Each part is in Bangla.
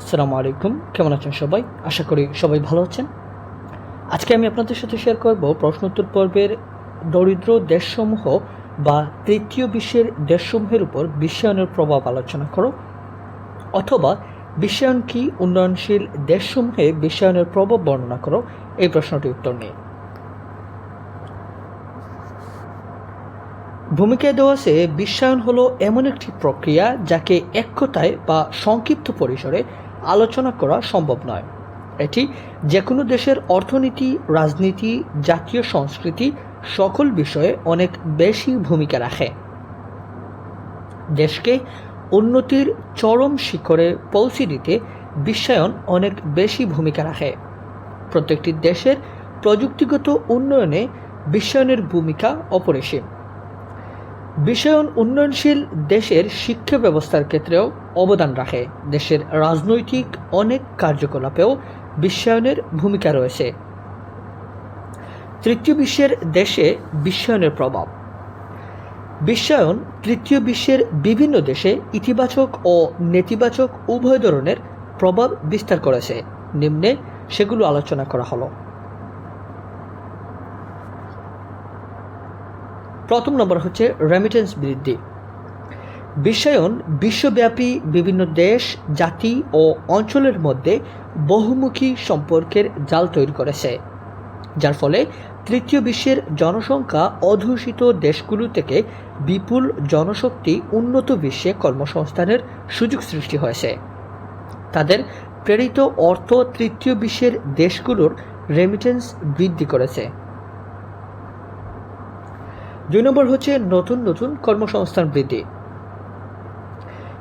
আসসালামু আলাইকুম। কেমন আছেন সবাই? আশা করি সবাই ভালো আছেন। আজকে আমি আপনাদের সাথে শেয়ার করব প্রশ্নোত্তর পর্বের দরিদ্র দেশসমূহ বা তৃতীয় বিশ্বের দেশসমূহের উপর বিশ্বায়নের প্রভাব আলোচনা করো, অথবা বিশ্বায়ন কি উন্নয়নশীল দেশসমূহে বিশ্বায়নের প্রভাব বর্ণনা করো, এই প্রশ্নটির উত্তর নিয়ে। ভূমিকায় দেওয়া আছে, বিশ্বায়ন হলো এমন একটি প্রক্রিয়া যাকে এক কথায় বা সংক্ষিপ্ত পরিসরে আলোচনা করা সম্ভব নয়। এটি যে কোনো দেশের অর্থনীতি, রাজনীতি, জাতীয় সংস্কৃতি সকল বিষয়ে অনেক বেশি ভূমিকা রাখে। দেশকে উন্নতির চরম শিখরে পৌঁছে দিতে বিশ্বায়ন অনেক বেশি ভূমিকা রাখে। প্রত্যেকটি দেশের প্রযুক্তিগত উন্নয়নে বিশ্বায়নের ভূমিকা অপরিসীম। বিশ্বায়ন উন্নয়নশীল দেশের শিক্ষা ব্যবস্থার ক্ষেত্রেও অবদান রাখে। দেশের রাজনৈতিক অনেক কার্যকলাপেও বিশ্বায়নের ভূমিকা রয়েছে। তৃতীয় বিশ্বের দেশে বিশ্বায়নের প্রভাব। বিশ্বায়ন তৃতীয় বিশ্বের বিভিন্ন দেশে ইতিবাচক ও নেতিবাচক উভয় ধরনের প্রভাব বিস্তার করেছে। নিম্নে সেগুলো আলোচনা করা হলো। প্রথম নম্বর হচ্ছে রেমিটেন্স বৃদ্ধি। বিশ্বায়ন, বিশ্বব্যাপী বিভিন্ন দেশ, জাতি ও অঞ্চলের মধ্যে বহুমুখী সম্পর্কের জাল তৈরি করেছে, যার ফলে তৃতীয় বিশ্বের জনসংখ্যা অধ্যুষিত দেশগুলো থেকে বিপুল জনশক্তি উন্নত বিশ্বে কর্মসংস্থানের সুযোগ সৃষ্টি হয়েছে। তাদের প্রেরিত অর্থ তৃতীয় বিশ্বের দেশগুলোর রেমিটেন্স বৃদ্ধি করেছে। দুই নম্বর হচ্ছে নতুন নতুন কর্মসংস্থান বৃদ্ধি।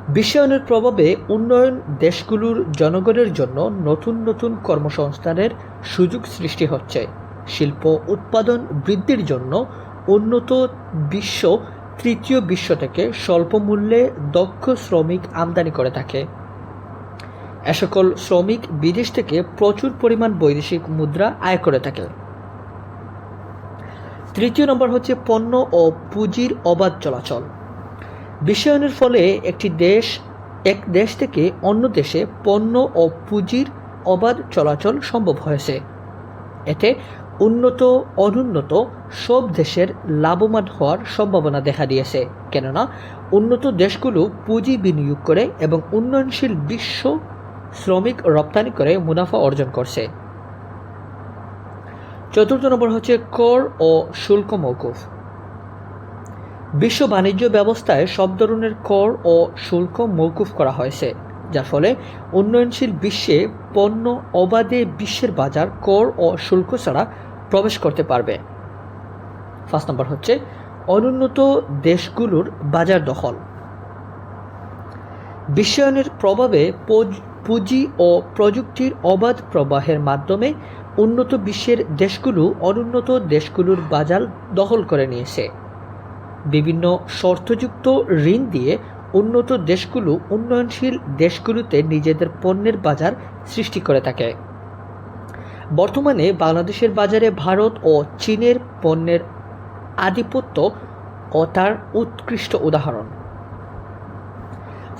বিশ্বায়নের প্রভাবে উন্নয়ন দেশগুলোর জনগণের জন্য নতুন নতুন কর্মসংস্থানের সুযোগ সৃষ্টি হচ্ছে। শিল্প উৎপাদন বৃদ্ধির জন্য উন্নত বিশ্ব, তৃতীয় বিশ্ব থেকে স্বল্প মূল্যে দক্ষ শ্রমিক আমদানি করে থাকে। এ সকল শ্রমিক বিদেশ থেকে প্রচুর পরিমাণ বৈদেশিক মুদ্রা আয় করে থাকে তৃতীয় নম্বর হচ্ছে পণ্য ও পুঁজির অবাধ চলাচল। বিশ্বায়নের ফলে একটি দেশ এক দেশ থেকে অন্য দেশে পণ্য ও পুঁজির অবাধ চলাচল সম্ভব হয়েছে। এতে উন্নত, অনুন্নত সব দেশের লাভবান হওয়ার সম্ভাবনা দেখা দিয়েছে। কেননা, উন্নত দেশগুলো পুঁজি বিনিয়োগ করে এবং উন্নয়নশীল বিশ্ব শ্রমিক রপ্তানি করে মুনাফা অর্জন করছে। চতুর্থ নম্বর হচ্ছে কর ও শুল্ক মৌকুফ। বিশ্ব বাণিজ্য ব্যবস্থায় সব ধরনের কর ও শুল্ক মৌকুফ করা হয়েছে, যার ফলে উন্নয়নশীল বিশ্বে পণ্য অবাধে বিশ্বের বাজার কর ও শুল্ক ছাড়া প্রবেশ করতে পারবে। ফার্স্ট নম্বর হচ্ছে অনুন্নত দেশগুলোর বাজার দখল। বিশ্বায়নের প্রভাবে পুঁজি ও প্রযুক্তির অবাধ প্রবাহের মাধ্যমে উন্নত বিশ্বের দেশগুলো অনুন্নত দেশগুলোর বাজার দখল করে নিয়েছে। বিভিন্ন শর্তযুক্ত ঋণ দিয়ে উন্নত দেশগুলো উন্নয়নশীল দেশগুলোতে নিজেদের পণ্যের বাজার সৃষ্টি করে থাকে। বর্তমানে বাংলাদেশের বাজারে ভারত ও চীনের পণ্যের আধিপত্য ও তার উৎকৃষ্ট উদাহরণ।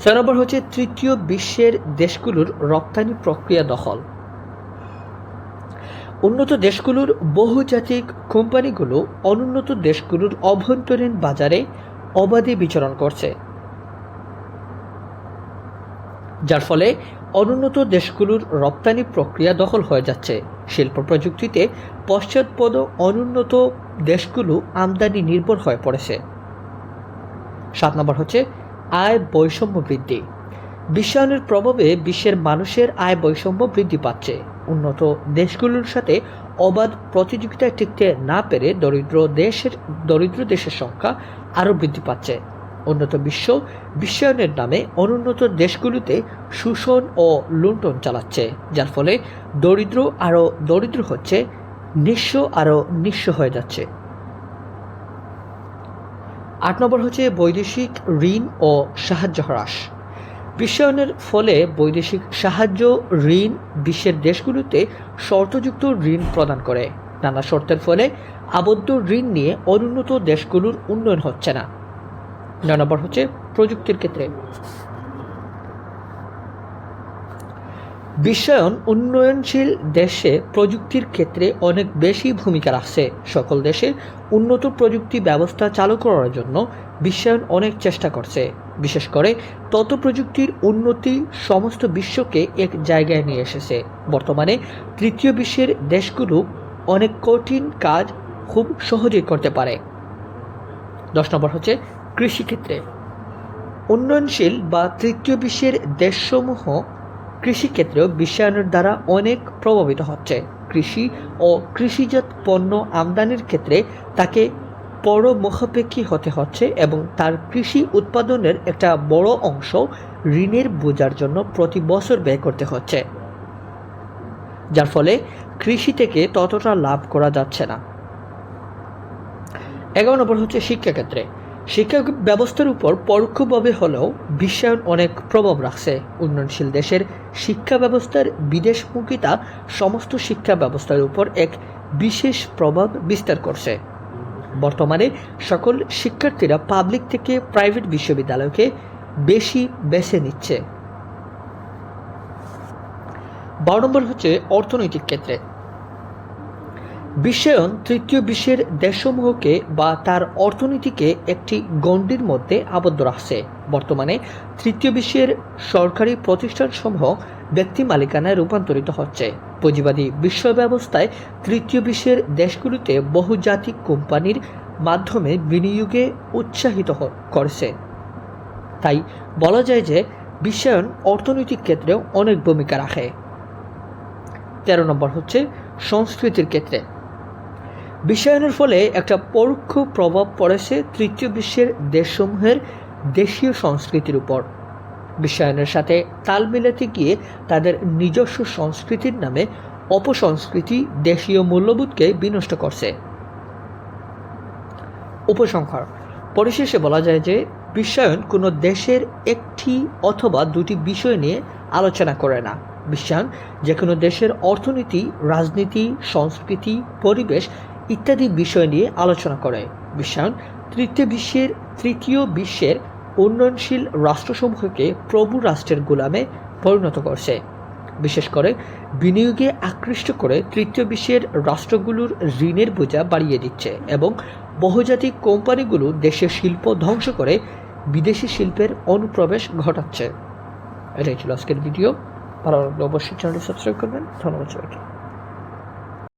ছয় নম্বর হচ্ছে তৃতীয় বিশ্বের দেশগুলোর রপ্তানি প্রক্রিয়া দখল। উন্নত দেশগুলোর বহুজাতিক কোম্পানিগুলো অনুন্নত দেশগুলোর অভ্যন্তরীণ বাজারে অবাধে বিচরণ করছে। যার ফলে অনুন্নত দেশগুলোর রপ্তানি প্রক্রিয়া দখল হয়ে যাচ্ছে। শিল্প প্রযুক্তিতে পশ্চাৎপদ অনুন্নত দেশগুলো আমদানি নির্ভর হয়ে পড়েছে। সাত নম্বর হচ্ছে আয় বৈষম্য বৃদ্ধি। বিশ্বায়নের প্রভাবে বিশ্বের মানুষের আয় বৈষম্য বৃদ্ধি পাচ্ছে। উন্নত দেশগুলোর সাথে অবাধ প্রতিযোগিতায় টিকতে না পেরে দরিদ্র দেশের দরিদ্র দেশের সংখ্যা আরও বৃদ্ধি পাচ্ছে। উন্নত বিশ্ব বিশ্বায়নের নামে অনুন্নত দেশগুলোতে শোষণ ও লুণ্ঠন চালাচ্ছে, যার ফলে দরিদ্র আরও দরিদ্র হচ্ছে, নিঃস্ব আরও নিঃস্ব হয়ে যাচ্ছে। আট নম্বর হচ্ছে বৈদেশিক ঋণ ও সাহায্য হ্রাস। বিশ্বায়নের ফলে বৈদেশিক সাহায্য, ঋণ বিশ্বের দেশগুলোতে শর্তযুক্ত ঋণ প্রদান করে। নানা শর্তের ফলে আবদ্ধ ঋণ নিয়ে অনুন্নত দেশগুলোর উন্নয়ন হচ্ছে না। নয় নম্বর হচ্ছে প্রযুক্তির ক্ষেত্রে। বিশ্বায়ন উন্নয়নশীল দেশে প্রযুক্তির ক্ষেত্রে অনেক বেশি ভূমিকা রাখছে। সকল দেশে উন্নত প্রযুক্তি ব্যবস্থা চালু করার জন্য বিশ্বায়ন অনেক চেষ্টা করছে। বিশেষ করে তথ্য প্রযুক্তির উন্নতি সমস্ত বিশ্বকে এক জায়গায় নিয়ে এসেছে। বর্তমানে তৃতীয় বিশ্বের দেশগুলো অনেক কঠিন কাজ খুব সহজেই করতে পারে। দশ নম্বর হচ্ছে কৃষিক্ষেত্রে। উন্নয়নশীল বা তৃতীয় বিশ্বের দেশসমূহ কৃষিক্ষেত্রেও বিশ্বায়নের দ্বারা অনেক প্রভাবিত হচ্ছে। কৃষি ও কৃষিজাত পণ্য আমদানির ক্ষেত্রে তাকে পরমুখাপেক্ষী হতে হচ্ছে এবং তার কৃষি উৎপাদনের একটা বড় অংশ ঋণের বোঝার জন্য প্রতি বছর ব্যয় করতে হচ্ছে। যার ফলে কৃষি থেকে ততটা লাভ করা যাচ্ছে না। এগারো নম্বর হচ্ছে শিক্ষাক্ষেত্রে। শিক্ষা ব্যবস্থার উপর পরোক্ষভাবে হলেও বিশ্বায়ন অনেক প্রভাব রাখছে। উন্নয়নশীল দেশের শিক্ষা ব্যবস্থার বিদেশমুখিতা সমস্ত শিক্ষা ব্যবস্থার উপর এক বিশেষ প্রভাব বিস্তার করছে। বর্তমানে সকল শিক্ষার্থীরা পাবলিক থেকে প্রাইভেট বিশ্ববিদ্যালয়কে বেশি বেছে নিচ্ছে। বারো নম্বর হচ্ছে অর্থনৈতিক ক্ষেত্রে। বিশ্বায়ন তৃতীয় বিশ্বের দেশসমূহকে বা তার অর্থনীতিকে একটি গণ্ডির মধ্যে আবদ্ধ রাখছে। বর্তমানে তৃতীয় বিশ্বের সরকারি প্রতিষ্ঠানসমূহ ব্যক্তি মালিকানায় রূপান্তরিত হচ্ছে। পুঁজিবাদী বিশ্ব ব্যবস্থায় তৃতীয় বিশ্বের দেশগুলিতে বহুজাতিক কোম্পানির মাধ্যমে বিনিয়োগে উৎসাহিত করছে। তাই বলা যায় যে বিশ্বায়ন অর্থনৈতিক ক্ষেত্রেও অনেক ভূমিকা রাখে। তেরো নম্বর হচ্ছে সংস্কৃতির ক্ষেত্রে। বিশ্বায়নের ফলে একটা পরোক্ষ প্রভাব পড়েছে তৃতীয় বিশ্বের দেশসমূহের দেশীয় সংস্কৃতির উপর। বিশ্বায়নের সাথে তাল মেলাতে গিয়ে তাদের নিজস্ব সংস্কৃতির নামে অপসংস্কৃতি দেশীয় মূল্যবোধকে বিনষ্ট করছে। উপসংহার। পরিশেষে বলা যায় যে, বিশ্বায়ন কোনো দেশের একটি অথবা দুটি বিষয় নিয়ে আলোচনা করে না। বিশ্বায়ন যে কোনো দেশের অর্থনীতি, রাজনীতি, সংস্কৃতি, পরিবেশ ইত্যাদি বিষয় নিয়ে আলোচনা করে। বিশ্বায়ন তৃতীয় বিশ্বের তৃতীয় বিশ্বের উন্নয়নশীল রাষ্ট্রসমূহকে প্রভু রাষ্ট্রের গোলামে পরিণত করছে। বিশেষ করে বিনিয়োগে আকৃষ্ট করে তৃতীয় বিশ্বের রাষ্ট্রগুলোর ঋণের বোঝা বাড়িয়ে দিচ্ছে এবং বহুজাতিক কোম্পানিগুলো দেশের শিল্প ধ্বংস করে বিদেশি শিল্পের অনুপ্রবেশ ঘটাচ্ছে। এটাই ছিল আজকের ভিডিও। ভালো লাগলে অবশ্যই চ্যানেলটি সাবস্ক্রাইব করবেন। ধন্যবাদ সবাইকে।